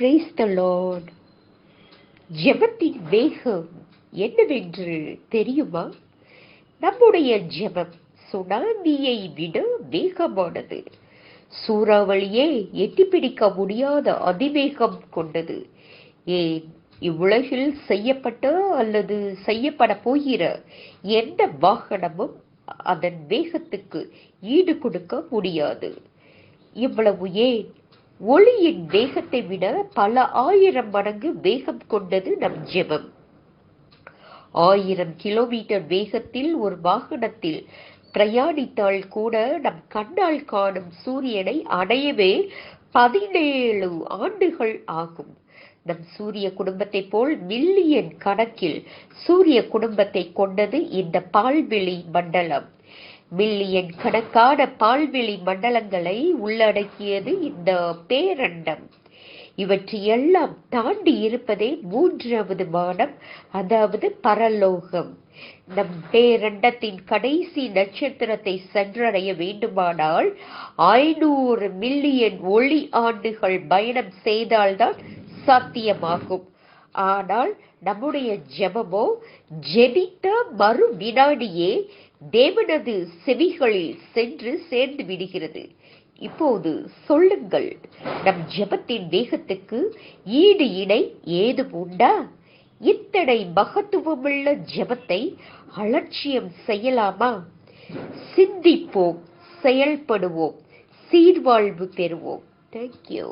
Brace த Lord ஜெபத்தின் வேகம் என்னவென்று தெரியுமா? நம்முடைய ஜெபம் சுனாமியை விட வேகமானது. சூறாவளியே எட்டிப்பிடிக்க முடியாத அதிவேகம் கொண்டது. ஏன்? இவ்வுலகில் செய்யப்பட்ட அல்லது செய்யப்பட போகிற எந்த வாகனமும் அதன் வேகத்துக்கு ஈடு கொடுக்க முடியாது. இவ்வளவு ஏன்? ஒளியின் வேகத்தை விட பல ஆயிரம் மடங்கு வேகம் கொண்டது நம் ஜெபம். ஆயிரம் கிலோமீட்டர் வேகத்தில் ஒரு வாகனத்தில் பிரயாணித்தால் கூட நம் கண்ணால் காணும் சூரியனை அடையவே பதினேழு ஆண்டுகள் ஆகும். நம் சூரிய குடும்பத்தை போல் மில்லியன் கணக்கில் சூரிய குடும்பத்தை கொண்டது இந்த பால்வெளி மண்டலம். மில்லியன் கணக்கான பால்வெளி மண்டலங்களை உள்ளடக்கியது இந்த பேரண்டம். இவற்றையெல்லாம் தாண்டி இருப்பதே மூன்றாவது மானம் அதாவது பரலோகம். நம் பேரண்டத்தின் கடைசி நட்சத்திரத்தை சென்றடைய வேண்டுமானால் ஐநூறு மில்லியன் ஒளி ஆண்டுகள் பயணம் செய்தால்தான் சாத்தியமாகும். ஆனால் நம்முடைய ஜெபமோ ஜெபித்த மறு வினாடியே தேவனது செவிகளில் சென்று சேர்ந்து விடுகிறது. இப்போது சொல்லுங்கள் நம் ஜெபத்தின் வேகத்துக்கு ஈடு இணை ஏதும் உண்டா? இத்தனை மகத்துவமுள்ள ஜெபத்தை அலட்சியம் செய்யலாமா? சிந்திப்போம் செயல்படுவோம் சீர்வாழ்வு பெறுவோம். தேங்க்யூ